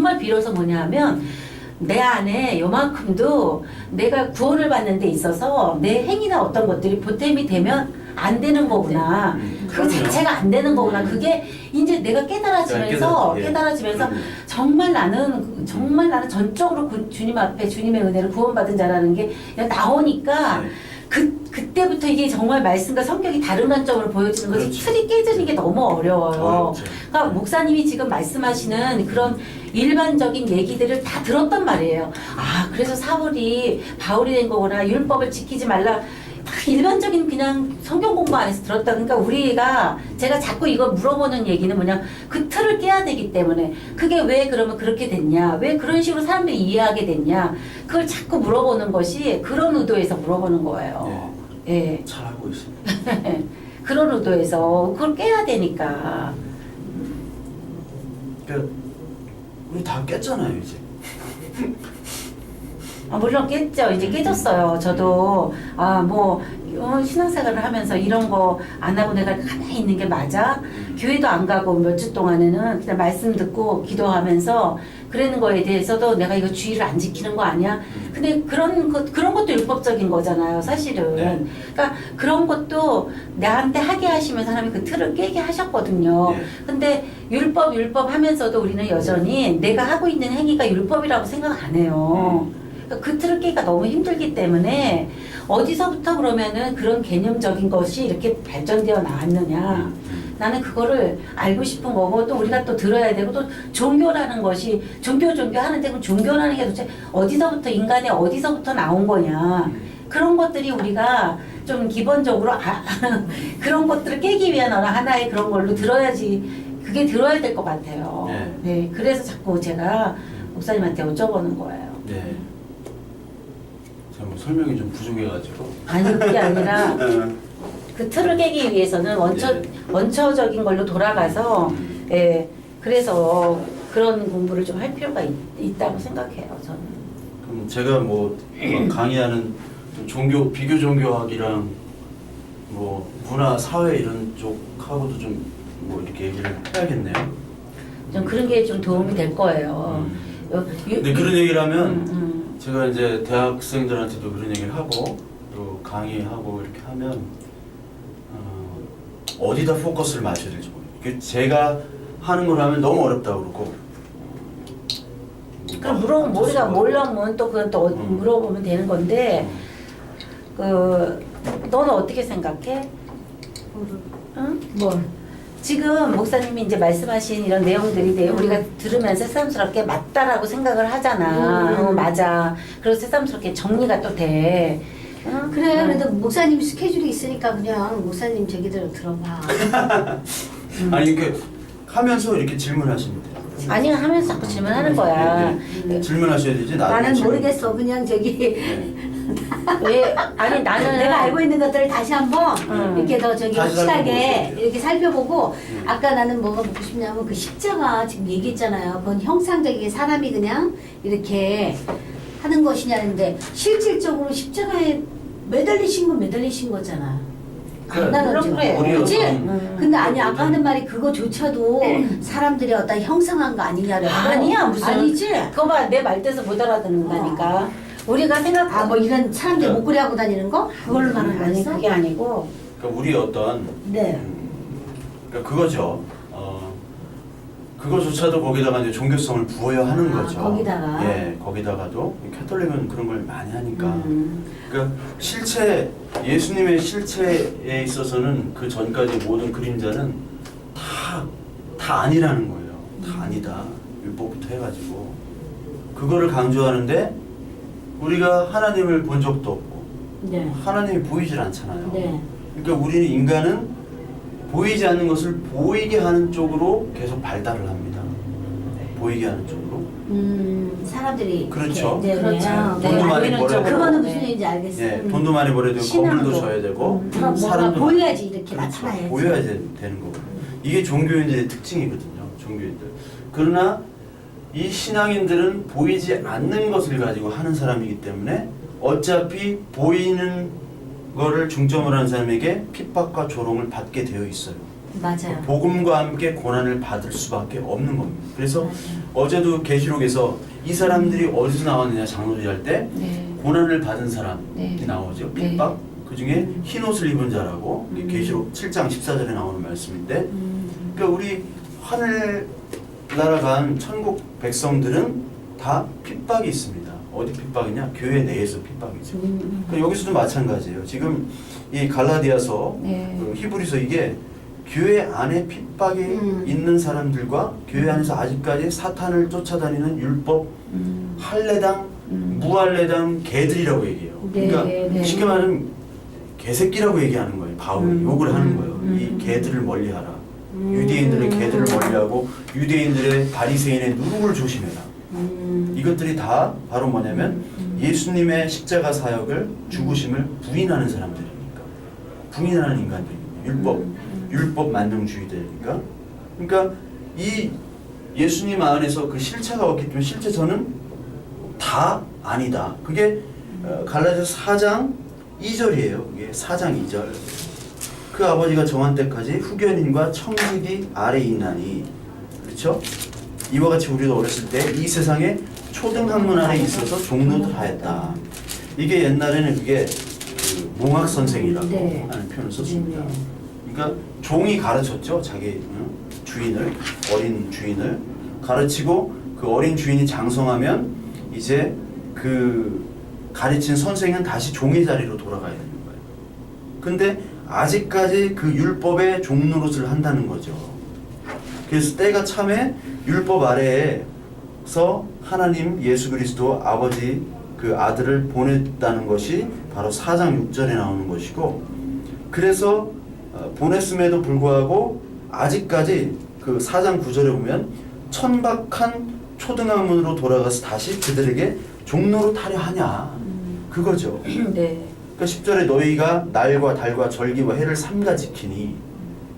정말 빌어서 뭐냐 하면 내 안에 요만큼도 내가 구원을 받는 데 있어서 내 행위나 어떤 것들이 보탬이 되면 안 되는 거구나. 음, 그 그럼요. 자체가 안 되는 거구나. 그게 이제 내가 깨달아지면서 깨달아- 예. 깨달아지면서 그럼요. 정말 나는 정말 나는 전적으로 구- 주님 앞에 주님의 은혜를 구원받은 자라는 게 그냥 나오니까 네. 그 그때부터 이게 정말 말씀과 성격이 다른 관점으로 보여지는 거지 그렇죠. 틀이 깨지는 게 너무 어려워요. 어렵죠. 그러니까 목사님이 지금 말씀하시는 그런 일반적인 얘기들을 다 들었단 말이에요. 아 그래서 사울이 바울이 된 거구나 율법을 지키지 말라. 다 일반적인 그냥 성경 공부 안에서 들었다. 그러니까 우리가 제가 자꾸 이거 물어보는 얘기는 뭐냐 그 틀을 깨야 되기 때문에 그게 왜 그러면 그렇게 됐냐 왜 그런 식으로 사람들이 이해하게 됐냐 그걸 자꾸 물어보는 것이 그런 의도에서 물어보는 거예요. 예. 잘하고 있습니다. 그런 의도에서 그걸 깨야 되니까. 그러니까 우리 다 깼잖아요 이제. 아, 물론 깼죠. 이제 깨졌어요. 저도 아 뭐 신앙생활을 하면서 이런 거 안 하고 내가 가만히 있는 게 맞아? 교회도 안 가고 몇 주 동안에는 그냥 말씀 듣고 기도하면서 그러는 거에 대해서도 내가 이거 주의를 안 지키는 거 아니야? 근데 그런 것 그런 것도 율법적인 거잖아요, 사실은. 네. 그러니까 그런 것도 나한테 하게 하시면서 하나님이 그 틀을 깨게 하셨거든요. 네. 근데 율법 율법 하면서도 우리는 여전히 내가 하고 있는 행위가 율법이라고 생각 안 해요. 그러니까 그 틀을 깨기가 너무 힘들기 때문에 어디서부터 그러면은 그런 개념적인 것이 이렇게 발전되어 나왔느냐. 나는 그거를 알고 싶은 거고 또 우리가 또 들어야 되고 또 종교라는 것이 종교 종교 하는데 그럼 종교라는 게 도대체 어디서부터 인간의 어디서부터 나온 거냐. 그런 것들이 우리가 좀 기본적으로 아, 그런 것들을 깨기 위한 어느 하나의 그런 걸로 들어야지 그게 들어야 될 것 같아요. 네. 네, 그래서 자꾸 제가 목사님한테 여쭤보는 거예요. 네. 뭐 설명이 좀 부족해가지고. 아니 그게 아니라 그 틀을 깨기 위해서는 원처 네. 원처적인 걸로 돌아가서 음. 예 그래서 그런 공부를 좀 할 필요가 있, 다고 생각해요 저는. 그럼 제가 뭐 강의하는 좀 종교 비교 종교학이랑 뭐 문화 사회 이런 쪽하고도 좀 뭐 이렇게 얘기를 해야겠네요. 좀 그런 게 좀 도움이 될 거예요. 음. 어, 유- 근데 그런 얘기를 하면 음, 음. 제가 이제 대학생들한테도 그런 얘기를 하고 또 강의하고 이렇게 하면 어, 디다 포커스를 맞춰야 될지 모르겠어요. 제가 하는 걸 하면 너무 어렵다고 그러고 그럼 물어보면 우리가 음. 몰라면 또 그건 또 어- 음. 물어보면 되는 건데 그 너는 어떻게 생각해? 응? 뭘? 지금 목사님이 이제 말씀하신 이런 내용들이 내 우리가 들으면서 새삼스럽게 맞다라고 생각을 하잖아. 음. 어, 맞아. 그래서 새삼스럽게 정리가 또 돼. 응? 그래 응. 그래도 목사님 스케줄이 있으니까 그냥 목사님 저기대로 들어봐 아니 이렇게 하면서 이렇게 질문하시면 돼요. 아니 하면서 자꾸 질문하는 거야. 네, 질문하셔야 되지. 나중에 나는 질문. 모르겠어 그냥 저기 네. 왜? 아니 나는 내가 알고 있는 것들을 다시 한번 음. 이렇게 더 저기 다시 확실하게. 이렇게 살펴보고 음. 아까 나는 뭐가 묻고 싶냐면 그 십자가 지금 얘기했잖아요. 그건 형상적인 사람이 그냥 이렇게 하는 것이냐는데 실질적으로 십자가에 매달리신 건 매달리신 거잖아. 그래, 안 그래. 그치? 어떤 음. 근데 아니 아까 하는 말이 그거조차도 사람들이 어떤 형상한 거 아니냐고 아니야 무슨 아니지 그거 봐내 말뜻을 못 알아듣는다니까 우리가 생각 아 뭐 이런 사람들 네. 목걸이 하고 다니는 거 그걸로 말하는 아니 거였어? 그게 아니고 그러니까 우리 어떤 네. 음, 그러니까 그거죠. 어, 그거조차도 거기다가 이제 종교성을 부여하는 아, 거죠. 거기다가? 예, 거기다가도 캐톨릭은 그런 걸 많이 하니까. 음. 그러니까 실체 예수님의 실체에 있어서는 그 전까지 모든 그림자는 다 다 아니라는 거예요. 다 아니다. 율법부터 해가지고 그거를 강조하는데 우리가 하나님을 본 적도 없고 네. 하나님이 보이질 않잖아요. 네. 그러니까 우리는 인간은 보이지 않는 것을 보이게 하는 쪽으로 계속 발달을 합니다. 보이게 하는 쪽으로. 음, 사람들이 그렇죠. 이렇게, 네, 그렇죠. 네. 돈도 많이 보이는 벌어야 쪽으로. 그거는 네. 무슨 얘기인지 알겠어요. 예, 음. 돈도 많이 벌어야 되고 신앙도. 건물도 줘야 되고 음. 뭐가 사람도 보여야지 많- 이렇게 그렇죠. 나타나야지. 보여야 되- 되는 거고. 이게 종교인들의 특징이거든요. 종교인들. 그러나 이 신앙인들은 보이지 않는 것을 가지고 하는 사람이기 때문에 어차피 보이는 거를 중점으로 하는 사람에게 핍박과 조롱을 받게 되어 있어요. 맞아요. 복음과 함께 고난을 받을 수밖에 없는 겁니다. 그래서 맞아요. 어제도 계시록에서 이 사람들이 어디서 나왔느냐 장로들이 할때 네. 고난을 받은 사람이 네. 나오죠. 네. 핍박. 그 중에 흰 옷을 입은 자라고 이 음. 계시록 7장 14절에 나오는 말씀인데 음. 그러니까 우리 하늘 날아간 천국 백성들은 다 핍박이 있습니다. 어디 핍박이냐? 교회 내에서 핍박이죠. 음. 그러니까 여기서도 마찬가지예요. 지금 이 갈라디아서 네. 그 히브리서 이게 교회 안에 핍박이 음. 있는 사람들과 교회 안에서 아직까지 사탄을 쫓아다니는 율법 음. 할례당 음. 무할례당 개들이라고 얘기해요. 네, 그러니까 네. 쉽게 말하면 개새끼라고 얘기하는 거예요. 바울이 음. 욕을 하는 거예요. 음. 이 개들을 멀리하라. 음. 유대인들의 개들을 멀리하고 유대인들의 바리새인의 누룩을 조심해라. 음. 이것들이 다 바로 뭐냐면 예수님의 십자가 사역을 죽으심을 부인하는 사람들이니까 부인하는 인간들입니다. 율법 율법 만능주의들이니까 그러니까 이 예수님 안에서 그 실체가 없기 때문에 실제 저는 다 아니다. 그게 어, 갈라디아서 4장 2절이에요. 그게 4장 2절. 그 아버지가 정한 때까지 후견인과 청지기 아래 있나니 그렇죠? 이와 같이 우리도 어렸을 때 이 세상에 초등학문 안에 있어서 종로를 하였다. 이게 옛날에는 그게 그 몽학 선생이라고 네. 하는 표현을 썼습니다. 네, 네. 그러니까 종이 가르쳤죠 자기 응? 주인을 어린 주인을 가르치고 그 어린 주인이 장성하면 이제 그 가르친 선생은 다시 종의 자리로 돌아가야 되는 거예요. 근데 아직까지 그 율법의 종노릇을 한다는 거죠. 그래서 때가 참에 율법 아래에서 하나님 예수 그리스도 아버지 그 아들을 보냈다는 것이 바로 4장 6절에 나오는 것이고 그래서 어, 보냈음에도 불구하고 아직까지 그 4장 9절에 보면 천박한 초등학문으로 돌아가서 다시 그들에게 종로로 타려 하냐 그거죠. 네. 그러니까 10절에 너희가 날과 달과 절기와 해를 삼가 지키니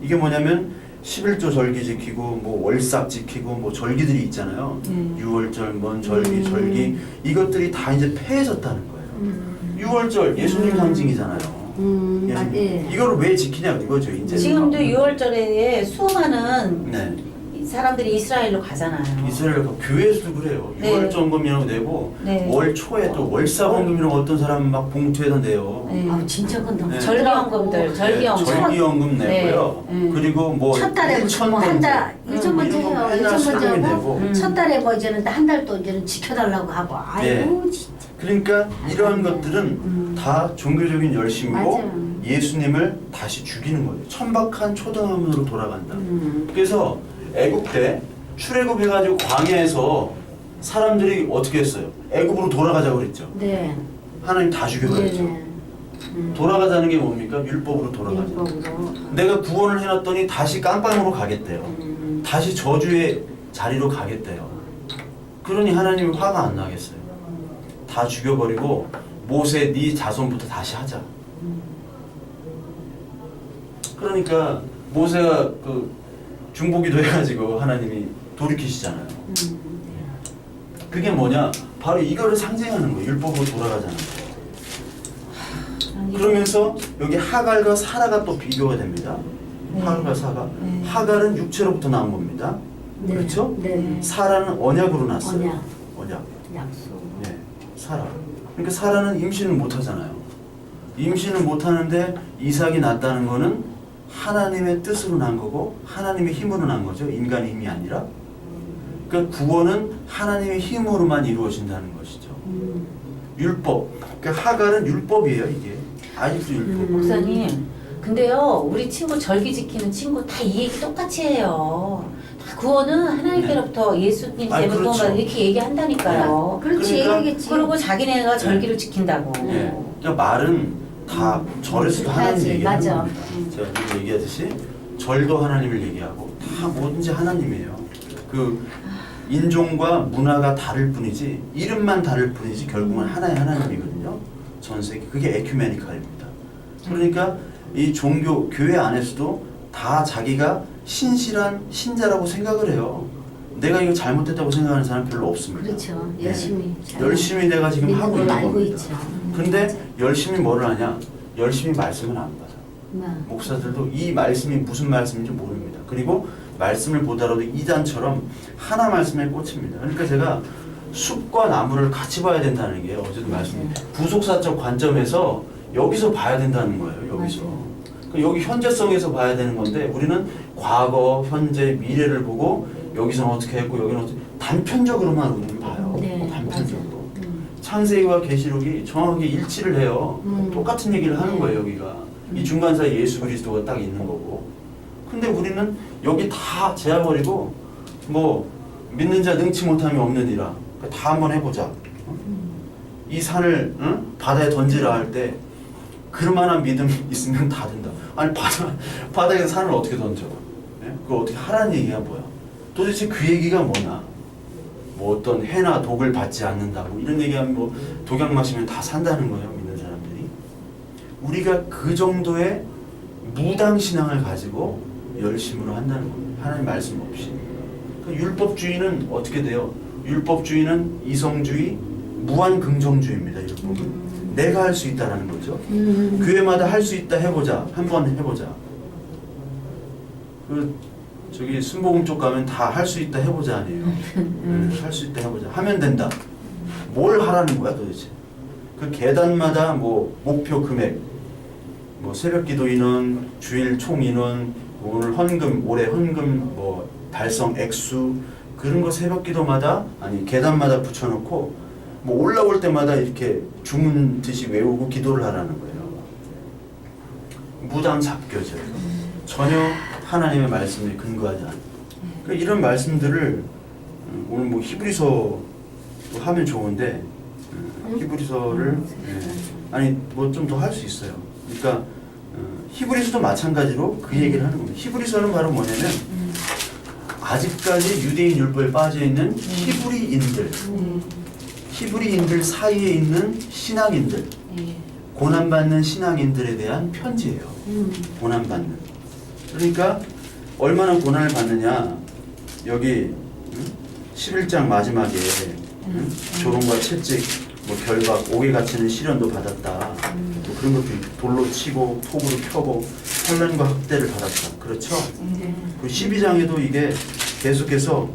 이게 뭐냐면 11조 절기 지키고 뭐 월삭 지키고 뭐 절기들이 있잖아요. 음. 유월절, 뭔 절기, 음. 절기 이것들이 다 이제 폐해졌다는 거예요. 음. 유월절 예수님 음. 상징이잖아요. 음. 아, 예수님. 예. 이거를 왜 지키냐 이거죠 이제. 지금도 6월절에 수많은 네. 사람들이 이스라엘로 가잖아요. 이스라엘 그 교회에서도 그래요. 네. 6월 점검이라고 내고 네. 월 초에 또 월사원금이라고 어떤 사람은 막 봉투에다 내요. 네. 아, 진짜 그건 너무 네. 절기연금들, 절기연금. 네, 절기연금 네. 내고요. 네. 그리고 뭐 첫 달에 뭐한 달, 번째. 일천 번째 해요. 일천 번째 하고. 음. 첫 달에 뭐 이제는 한달 또 이제는 지켜달라고 하고, 아이고, 진짜. 그러니까 이러한 네. 것들은 음. 다 종교적인 열심이고 맞아요. 예수님을 다시 죽이는 거예요. 천박한 초등학문으로 돌아간다. 음. 그래서 애국 때 출애굽 해가지고 광야에서 사람들이 어떻게 했어요? 애굽으로 돌아가자고 그랬죠. 네. 하나님 다 죽여버렸죠. 네네. 음. 돌아가자는 게 뭡니까? 율법으로 돌아가자. 율법으로. 내가 구원을 해놨더니 다시 깜빵으로 가겠대요. 음. 다시 저주의 자리로 가겠대요. 그러니 하나님이 화가 안 나겠어요. 다 죽여버리고 모세 네 자손부터 다시 하자. 그러니까 모세가 그 중보기도 해가지고 하나님이 돌이키시잖아요. 음. 그게 뭐냐? 바로 이거를 상징하는 거예요. 율법으로 돌아가자는 거예요. 그러면서 여기 하갈과 사라가 또 비교가 됩니다. 네. 하갈과 사가. 네. 하갈은 육체로부터 나온 겁니다. 네. 그렇죠? 네. 사라는 언약으로 났어요. 언약. 언약. 약속. 네. 사라. 그러니까 사라는 임신을 못 하잖아요. 임신을 못 하는데 이삭이 낳았다는 거는 하나님의 뜻으로 난 거고 하나님의 힘으로 난 거죠. 인간의 힘이 아니라. 그러니까 구원은 하나님의 힘으로만 이루어진다는 것이죠. 음. 율법. 그러니까 하갈은 율법이에요, 이게. 아직도 율법. 음. 목사님, 근데요, 우리 친구 절기 지키는 친구 다 이 얘기 똑같이 해요. 다 구원은 하나님께로부터 예수님 아니, 때문에 그렇죠. 이렇게 얘기한다니까요. 그렇지, 그러니까 얘기겠지. 그리고 자기네가 절기를 지킨다고. 예. 그러니까 말은 다 절에서도 하나님 그렇지, 얘기하는 맞아. 제가 지금 얘기하듯이 절도 하나님을 얘기하고 다 뭐든지 하나님이에요. 그 인종과 문화가 다를 뿐이지 이름만 다를 뿐이지 결국은 하나의 하나님이거든요. 전 세계 그게 에큐메니칼입니다. 그러니까 이 종교 교회 안에서도 다 자기가 신실한 신자라고 생각을 해요. 내가 이거 잘못됐다고 생각하는 사람 별로 없습니다. 그렇죠. 네. 열심히. 잘 열심히 내가 지금 하고 있는 겁니다. 있죠. 근데 열심히 뭐를 하냐? 열심히 말씀을 안 받아. 네. 목사들도 이 말씀이 무슨 말씀인지 모릅니다. 그리고 말씀을 보더라도 이단처럼 하나 말씀에 꽂힙니다. 그러니까 제가 숲과 나무를 같이 봐야 된다는 게 어제도 말씀 부속사적 관점에서 여기서 봐야 된다는 거예요. 여기서. 그 여기 현재성에서 봐야 되는 건데 우리는 과거, 현재, 미래를 보고 여기서는 어떻게 했고 여기는 어떻게 단편적으로만 우리는 봐요. 네, 단편적으로. 음. 창세기와 계시록이 정확하게 일치를 해요. 음. 똑같은 얘기를 하는 네. 거예요, 여기가. 이 중간 사이 예수 그리스도가 딱 있는 거고. 근데 우리는 여기 다 재워버리고 뭐 믿는 자 능치 못함이 없느니라. 그러니까 다 한번 해보자. 어? 이 산을 응? 바다에 던지라 할 때 그만한 믿음 있으면 다 된다. 아니 바다 바다에 산을 어떻게 던져? 예? 그걸 어떻게 하라는 얘기가 뭐야? 도대체 그 얘기가 뭐냐? 뭐 어떤 해나 독을 받지 않는다고 이런 얘기하면 뭐 독약 마시면 다 산다는 거예요 우리가 그 정도의 무당 신앙을 가지고 열심으로 한다는 겁니다. 하나님 말씀 없이. 그 율법주의는 어떻게 돼요? 율법주의는 이성주의 무한 긍정주의입니다 율법은 내가 할 수 있다라는 거죠. 음. 교회마다 할 수 있다 해보자. 한번 해보자. 그 저기 순복음 쪽 가면 다 할 수 있다 해보자 아니에요? 할수 있다 해보자. 하면 된다. 뭘 하라는 거야 도대체? 그 계단마다 뭐 목표 금액 뭐 새벽 기도 인원 주일 총 인원 오늘 헌금 올해 헌금 뭐 달성 액수 그런 거 새벽 기도마다 아니 계단마다 붙여 놓고 뭐 올라올 때마다 이렇게 주문 듯이 외우고 기도를 하라는 거예요. 무당 잡교죠. 전혀 하나님의 말씀에 근거하지 않은. 그러니까 이런 말씀들을 음, 오늘 뭐 히브리서 하면 좋은데 음, 히브리서를 예, 아니 뭐 좀 더 할 수 있어요. 그러니까 어, 히브리서도 마찬가지로 그 얘기를 하는 겁니다. 히브리서는 바로 뭐냐면 아직까지 유대인 율법에 빠져 있는 히브리인들, 히브리인들 사이에 있는 신앙인들, 예. 고난받는 신앙인들에 대한 편지예요. 음. 고난받는. 그러니까 얼마나 고난을 받느냐. 여기 응? 11장 마지막에 응? 조롱과 채찍, 뭐 결박, 옥에 갇히는 시련도 받았다. 또 그런 것도 돌로 치고 톱으로 펴고 환란과 학대를 받았다. 그렇죠? 그 12장에도 이게 계속해서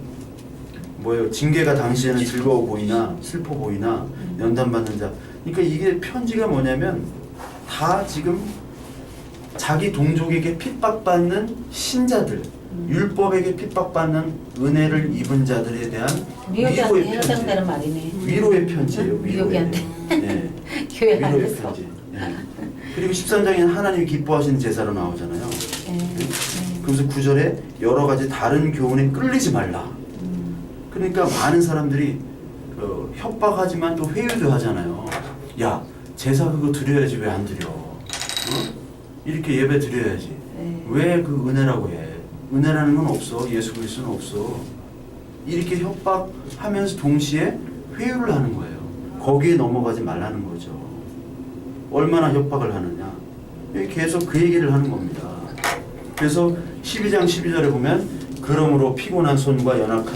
뭐예요? 징계가 당시에는 즐거워 보이나 슬퍼 보이나 연단받는 자. 그러니까 이게 편지가 뭐냐면 다 지금 자기 동족에게 핍박받는 신자들, 율법에게 핍박받는 은혜를 입은 자들에 대한 위로의 편지. 해당되는 말이네. 위로의 편지예요. 위로의. 미역이한테. 예. 교회 위로의 안에서. 편지. 예. 그리고 13장에는 하나님이 기뻐하시는 제사로 나오잖아요. 예. 그래서 9절에 여러 가지 다른 교훈에 끌리지 말라. 그러니까 많은 사람들이 어, 협박하지만 또 회유도 하잖아요. 야 제사 그거 드려야지 왜 안 드려? 어? 이렇게 예배 드려야지. 네. 왜 그 은혜라고 해? 은혜라는 건 없어. 예수 그리스도는 없어. 이렇게 협박하면서 동시에 회유를 하는 거예요. 거기에 넘어가지 말라는 거죠. 얼마나 협박을 하느냐. 계속 그 얘기를 하는 겁니다. 그래서 12장 12절에 보면 그러므로 피곤한 손과 연약한